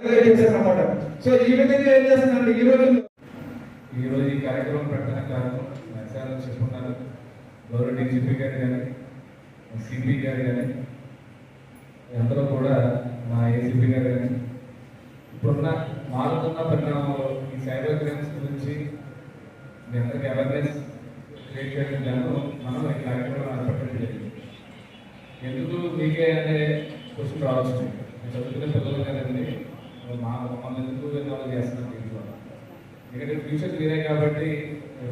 చేశారన్నమాట సో ఈ విధంగా ఏం చేస్తున్నారండి ఈ రోజు ఈ రోజు ఈ కార్యక్రమం పెట్టడానికి కారణం నరసాల చెప్పుకున్నారు. గౌరవ డీజీపీ గారు కానీ సిపి గారు కానీ అందరూ కూడా మా ఏసీపీ గారు కానీ ఇప్పుడున్న మారుతున్న పరిణామంలో ఈ సైబర్ క్రైమ్స్ గురించి మీ అందరికీ అవేర్నెస్ క్రియేట్ చేయడం గాను మనం ఈ కార్యక్రమం ఏర్పడటం జరిగింది ఎందుకు మీకే అనే క్వశ్చన్ రావచ్చు చదువుకునే పిల్లలు కదండి మా మమ్మల్ని ఎందుకు ఇన్వాల్వ్ చేస్తున్నారు దీంట్లో? ఎందుకంటే ఫ్యూచర్ మీరే కాబట్టి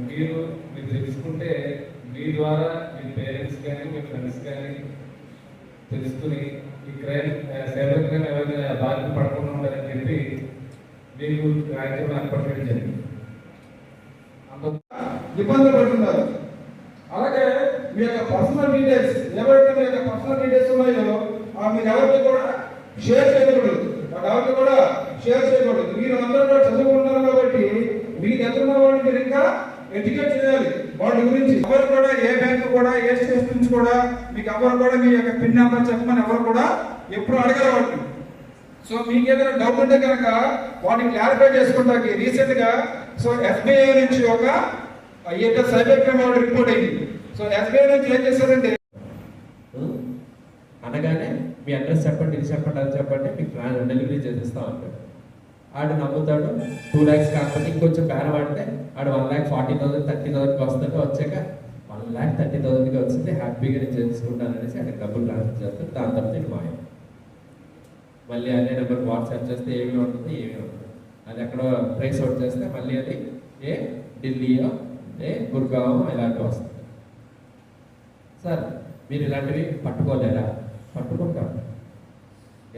మీరు మీరు తెలుసుకుంటే మీ ద్వారా మీ పేరెంట్స్ కానీ మీ ఫ్రెండ్స్ కానీ తెలుసుకుని ఈ క్రైమ్ సైబర్ క్రైమ్ ఎవరైనా బాధ్యత పడకుండా ఉండాలని చెప్పి మీకు కార్యక్రమం ఏర్పాటు జరిగింది. ఇబ్బందులు పడుతున్నారు. అలాగే మీ యొక్క పర్సనల్ డీటెయిల్స్ ఎవరైతే మీ యొక్క పర్సనల్ డీటెయిల్స్ ఉన్నాయో మీరు ఎవరికి కూడా షేర్ చేయకూడదు. షేర్ చేయకూడదు మీరు అందరూ కూడా చదువుకుంటున్నారు కాబట్టి మీకు ఎదురున్న వాళ్ళు మీరు ఇంకా ఎడ్యుకేట్ చేయాలి. వాటి గురించి ఎవరు కూడా ఏ బ్యాంక్ కూడా ఏ స్టేషన్ నుంచి కూడా మీకు ఎవరు కూడా మీ యొక్క పిన్ నెంబర్ చెప్పమని ఎవరు కూడా ఎప్పుడు అడగరు వాటిని. సో మీకు ఏదైనా డౌట్ ఉంటే కనుక వాటిని క్లారిఫై చేసుకుంటానికి రీసెంట్గా సో ఎస్బీఐ నుంచి ఒక ఏదో సైబర్ క్రైమ్ వాళ్ళు రిపోర్ట్ అయింది. సో ఎస్బీఐ నుంచి ఏం చేశారంటే hmm? అనగానే మీ అడ్రస్ చెప్పండి ఇది చెప్పండి అది చెప్పండి మీకు డెలివరీ చేసేస్తాం అంటారు. ఆడు నమ్ముతాడు టూ ల్యాక్స్ కాకపోతే ఇంకొంచెం బేరం ఆడితే ఆడు one lakh forty thousand thirty థౌసండ్కి వస్తాడు. వచ్చాక వన్ ల్యాక్ థర్టీ థౌసండ్కి వచ్చింది. హ్యాపీగా నేను చేసుకుంటాను అనేసి అక్కడ డబ్బులు ట్రాన్స్ఫర్ చేస్తాడు. దాని తర్వాత నేను మాయ మళ్ళీ అదే నెంబర్ వాట్సాప్ చేస్తే ఏమి ఉంటుంది ఏమి ఉంటుంది అది అక్కడ ప్రైస్ అవుట్ చేస్తే మళ్ళీ అది ఏ ఢిల్లీయో ఏ గుర్గావో ఇలాంటివి వస్తుంది. సార్ మీరు ఇలాంటివి పట్టుకోలేరా? పట్టుకుంటాం.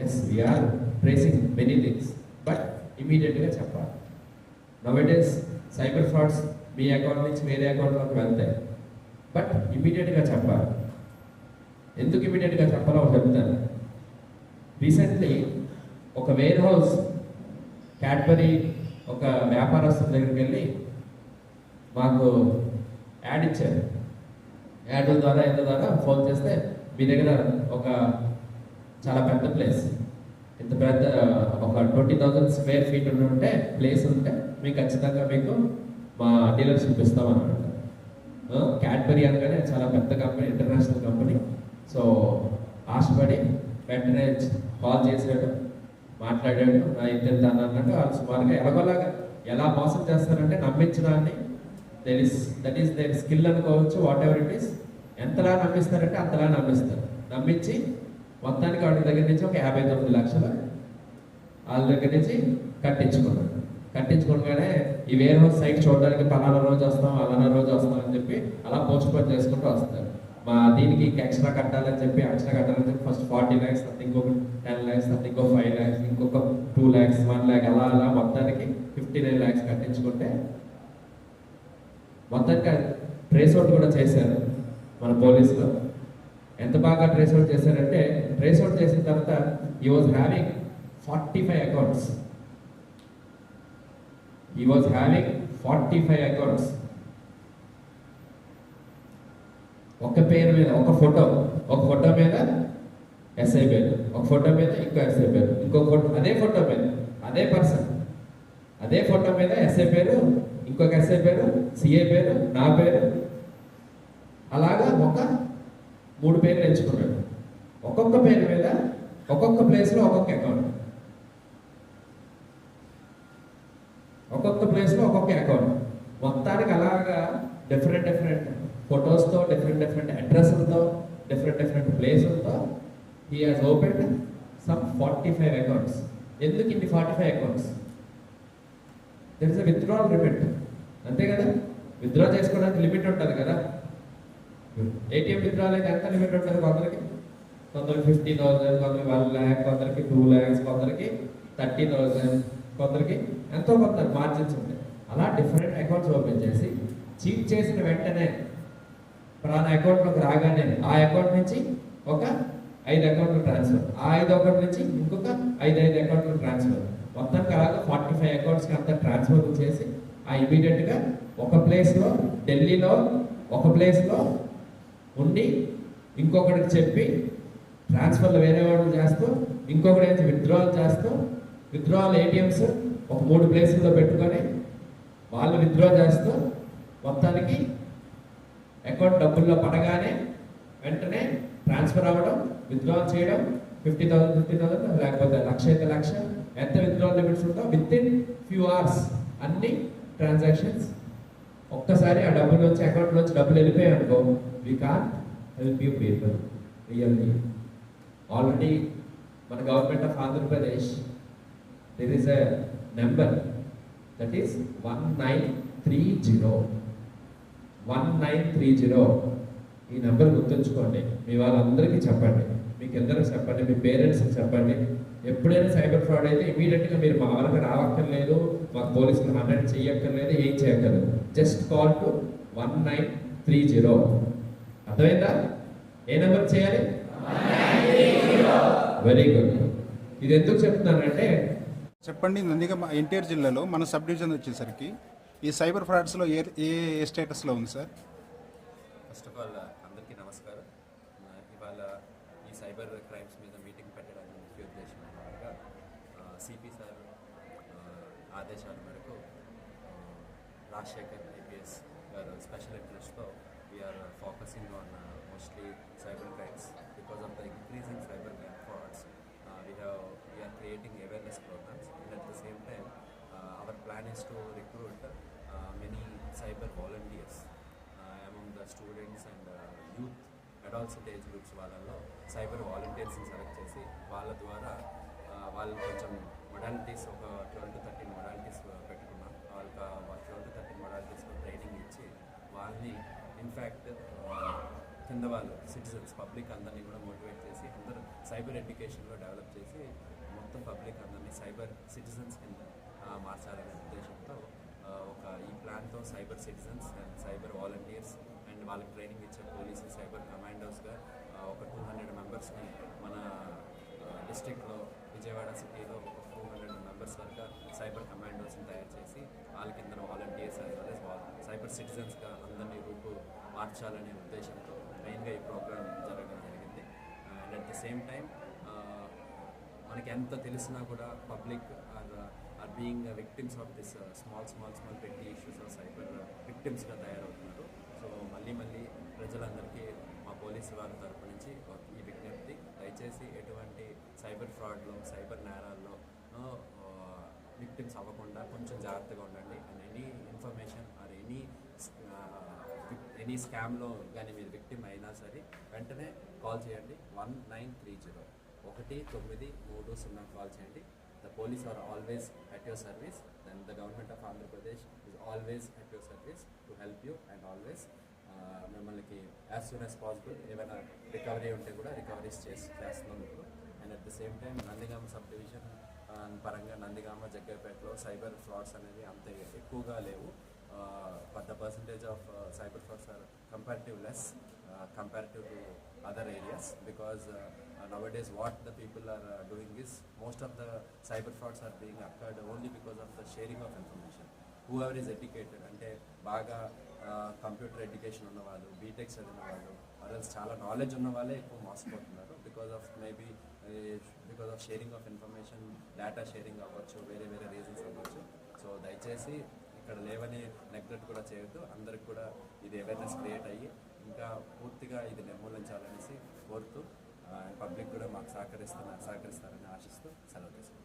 Yes we are pressing many things ఇమీడియట్గా చెప్పాలి. నవేడేస్ సైబర్ ఫ్రాడ్స్ మీ అకౌంట్ నుంచి వేరే అకౌంట్లోకి వెళ్తాయి. బట్ ఇమీడియట్గా చెప్పాలి. ఎందుకు ఇమీడియట్గా చెప్పాలో చెప్తాను. రీసెంట్లీ ఒక వేర్ హౌస్ క్యాడ్బరీ ఒక వ్యాపారస్తుల దగ్గరికి వెళ్ళి మాకు యాడ్ ఇచ్చారు. యాడ్ ద్వారా ఎంత ద్వారా? ఫోన్ చేస్తే మీ దగ్గర ఒక చాలా పెద్ద ప్లేస్ ఇంత పెద్ద ఒక ట్వంటీ థౌజండ్ స్క్వేర్ ఫీట్ ఉంటే ప్లేస్ ఉంటే మీకు ఖచ్చితంగా మీకు మా డీలర్షిప్ ఇస్తామన్నమాట క్యాడ్బరీ అనగానే చాలా పెద్ద కంపెనీ ఇంటర్నేషనల్ కంపెనీ సో ఆశపడి వెంటనే కాల్ చేసాడు మాట్లాడాడు. నా ఇంత అన్నట్టు వాళ్ళు సుమారుగా ఎలాగోలాగా ఎలా మోసం చేస్తారంటే నమ్మించడాన్ని that is that is their skill అనుకోవచ్చు వాట్ ఎవర్ ఇట్ ఈస్ ఎంతలా నమ్మిస్తారంటే అంతలా నమ్మిస్తారు. నమ్మించి మొత్తానికి వాడి దగ్గర నుంచి ఒక యాభై తొమ్మిది లక్షలు వాళ్ళ దగ్గర నుంచి కట్టించుకున్నాడు కట్టించుకోగానే ఈ వేర్ హౌస్ సైట్ చూడడానికి పలానా రోజు వస్తాం అలానా రోజు వస్తాం అని చెప్పి అలా పోస్ట్ పోన్ చేసుకుంటూ వస్తారు. మా దీనికి ఇంకా ఎక్స్ట్రా కట్టాలని చెప్పి ఎక్స్ట్రా కట్టాలని చెప్పి ఫస్ట్ ఫార్టీ ల్యాక్స్ తర్వాత ఇంకొక టెన్ ల్యాక్స్ తర్వాత ఇంకో ఫైవ్ ల్యాక్స్ ఇంకొక టూ ల్యాక్స్ వన్ ల్యాక్ అలా అలా మొత్తానికి ఫిఫ్టీ నైన్ ల్యాక్స్ కట్టించుకుంటే మొత్తానికి ట్రేస్ అవుట్ కూడా చేశారు మన పోలీసులు. ఎంత బాగా ట్రేస్ అవుట్ చేశారంటే ట్రేస్ అవుట్ చేసిన తర్వాత ఈ was having forty five accounts ఈ was having forty five accounts ఒక పేరు మీద ఒక ఫోటో ఒక ఫోటో మీద ఎస్ఐ పేరు ఒక ఫోటో మీద ఇంకో ఎస్ఐ పేరు ఇంకో ఫోటో అదే ఫోటో మీద అదే పర్సన్ అదే ఫోటో మీద ఎస్ఐ పేరు ఇంకొక ఎస్ఐ పేరు సిఏ పేరు నా పేరు. అలాగా ఒక మూడు పేర్లు ఎంచుకున్నాడు. ఒక్కొక్క పేరు మీద ఒక్కొక్క ప్లేస్లో ఒక్కొక్క అకౌంట్ ఒక్కొక్క ప్లేస్లో ఒక్కొక్క అకౌంట్ మొత్తానికి అలాగా డిఫరెంట్ డిఫరెంట్ ఫొటోస్తో డిఫరెంట్ డిఫరెంట్ అడ్రస్లతో different different ప్లేసులతో he has open some forty five accounts ఎందుకు ఇన్ని forty five accounts there is a withdrawal limit అంతే కదా? విత్డ్రా చేసుకోవడానికి లిమిట్ ఉంటుంది కదా? ఏటీఎం విత్డ్రాల్ అయితే ఎంత లిమిట్ ఉంటుంది కొందరికి? కొందరికి ఫిఫ్టీ థౌసండ్ కొందరికి వన్ ల్యాక్ కొందరికి టూ ల్యాక్స్ కొందరికి థర్టీ థౌసండ్ కొందరికి ఎంతో కొంత మార్జిన్స్ ఉంటాయి. అలా డిఫరెంట్ అకౌంట్స్ ఓపెన్ చేసి చీట్ చేసిన వెంటనే ప్రాణ అకౌంట్లోకి రాగానే ఆ అకౌంట్ నుంచి ఒక ఐదు అకౌంట్లు ట్రాన్స్ఫర్ ఆ ఐదు అకౌంట్ నుంచి ఇంకొక ఐదు ఐదు అకౌంట్లు ట్రాన్స్ఫర్ మొత్తం అలాగా ఫార్టీ ఫైవ్ అకౌంట్స్కి అంతా ట్రాన్స్ఫర్ చేసి ఆ ఇమీడియట్గా ఒక ప్లేస్లో ఢిల్లీలో ఒక ప్లేస్లో ఉండి ఇంకొకటికి చెప్పి ట్రాన్స్ఫర్లు వేరే వాళ్ళు చేస్తూ ఇంకొకటి అయితే విత్డ్రాల్ చేస్తూ విత్డ్రావల్ ఏటీఎంస్ ఒక మూడు ప్లేసుల్లో పెట్టుకొని వాళ్ళు విత్డ్రా చేస్తూ మొత్తానికి అకౌంట్ డబ్బుల్లో పడగానే వెంటనే ట్రాన్స్ఫర్ అవ్వడం విత్డ్రా చేయడం ఫిఫ్టీ థౌసండ్ ఫిఫ్టీ థౌసండ్ లేకపోతే లక్ష అయితే లక్ష. ఎంత విత్డ్రాల్ లిమిట్స్ ఉందో విత్ ఇన్ ఫ్యూ అవర్స్ అన్ని ట్రాన్సాక్షన్స్ ఒక్కసారి ఆ డబ్బులు వచ్చి అకౌంట్ డబ్బులు వెళ్ళిపోయాయి అనుకో we can help you people really already మన government of Andhra Pradesh this is a number that is one nine three zero one nine three zero ఈ నెంబర్ గుర్తుంచుకోండి. మీ వాళ్ళందరికీ చెప్పండి. మీకు ఎందరికి చెప్పండి. మీ పేరెంట్స్కి చెప్పండి. ఎప్పుడైనా సైబర్ ఫ్రాడ్ అయితే ఇమీడియట్గా మీరు మా వాళ్ళకి రావక్కర్లేదు. మాకు పోలీసులు హండ్రెడ్ చేయక్కర్లేదు ఏం చేయక్కర్లేదు. Just call to one nine three zero. అర్థమైందా? ఏ నెంబర్ చేయాలి? Very good. ఇది ఎందుకు చెప్తున్నానంటే చెప్పండి నందిగామ ఎన్టీఆర్ జిల్లాలో మన సబ్ డివిజన్ వచ్చేసరికి ఈ సైబర్ ఫ్రాడ్స్లో ఏ ఏ ఏ స్టేటస్లో ఉంది సార్? ఫస్ట్ ఆఫ్ ఆల్ అందరికీ నమస్కారం. ఇవాళ ఈ సైబర్ క్రైమ్స్ మీద మీటింగ్ పెట్టడానికి ముఖ్య ఉద్దేశం అనగా సిపి సార్ ఆ, ఆదేశాల మేరకు రాజశేఖర్ ఐపీఎస్ గారు స్పెషల్ ఇంట్రెస్ట్తో we are focusing on mostly cyber crimes because of the increasing cyber crime frauds we have we are creating awareness programmes and at the same time our plan is to recruit many cyber volunteers among the students and youth adolescent age groups వాళ్ళల్లో cyber వాలంటీర్స్ని select చేసి వాళ్ళ ద్వారా uh, వాళ్ళు కొంచెం modalities ఒక twelve to thirteen modalities పెట్టుకున్నాం వాళ్ళకి ట్వెల్వ్ టు థర్టీన్ మొడాలిటీస్లో ట్రైనింగ్ ఇచ్చి అది ఇన్ఫ్యాక్ట్ కింద వాళ్ళు సిటిజన్స్ పబ్లిక్ అందరినీ కూడా మోటివేట్ చేసి అందరూ సైబర్ ఎడ్యుకేషన్లో డెవలప్ చేసి మొత్తం పబ్లిక్ అందరినీ సైబర్ సిటిజన్స్ కింద మార్చాలనే ఉద్దేశంతో ఒక ఈ ప్లాన్తో cyber citizens and cyber volunteers and వాళ్ళకి ట్రైనింగ్ ఇచ్చే పోలీసు సైబర్ కమాండోస్గా ఒక టూ హండ్రెడ్ మెంబర్స్ని మన డిస్ట్రిక్ట్లో విజయవాడ సిటీలో ఒక టూ హండ్రెడ్ మెంబర్స్ వరకు సైబర్ కమాండోస్ని తయారు చేసి వాళ్ళ కింద వాలంటీర్స్ యాజ్ వెల్ సిటిజన్స్గా అందరినీ రూపు మార్చాలనే ఉద్దేశంతో మెయిన్గా ఈ ప్రోగ్రామ్ జరగడం జరిగింది. And at the same time మనకి ఎంత తెలిసినా కూడా public are are being victims of this small small small petty issues of cyber విక్టిమ్స్గా తయారవుతున్నారు. సో మళ్ళీ మళ్ళీ ప్రజలందరికీ మా పోలీసు వారి తరపు నుంచి ఈ విజ్ఞప్తి. దయచేసి ఎటువంటి సైబర్ ఫ్రాడ్లో సైబర్ నేరాల్లో విక్టిమ్స్ అవ్వకుండా కొంచెం జాగ్రత్తగా ఉండండి. And any information or any any స్కామ్లో కానీ మీరు విక్టిమ్ అయినా సరే వెంటనే కాల్ చేయండి. వన్ నైన్ త్రీ జీరో ఒకటి తొమ్మిది మూడు సున్నా కాల్ చేయండి. The police are always at your service. Then the government of Andhra Pradesh is always at your service to help you and always. మిమ్మల్ని యాజ్ సూన్ యాజ్ పాసిబుల్ ఏమైనా recovery ఉంటే కూడా recoveries చేసి చేస్తున్నాం మీకు and at the same time Nandigama sub division పరంగా నందిగామ జగ్గైపేటలో cyber frauds అనేవి అంత ఎక్కువగా లేవు. But the percentage of cyber frauds are comparative less comparative to other areas because uh, uh, nowadays what the people are uh, doing is most of the cyber frauds are being occurred only because of the sharing of information whoever is educated అంటే బాగా computer education ఉన్న వాళ్ళు BTech చదివిన వాళ్ళు others చాలా knowledge ఉన్న వాళ్ళే ఎక్కువ మోసపోతున్నారు because of maybe because of sharing of information data sharing అవ్వచ్చు వేరే వేరే రీజన్స్ అవ్వచ్చు సో దయచేసి ఇక్కడ లేవని నెగ్లెక్ట్ కూడా చేయొద్దు. అందరికి కూడా ఇది అవేర్నెస్ క్రియేట్ అయ్యి ఇంకా పూర్తిగా ఇది నిర్మూలించాలనేసి కోరుతూ పబ్లిక్ కూడా మాకు సహకరిస్తున్న సహకరిస్తారని ఆశిస్తూ సెలవు తీసుకుంటాం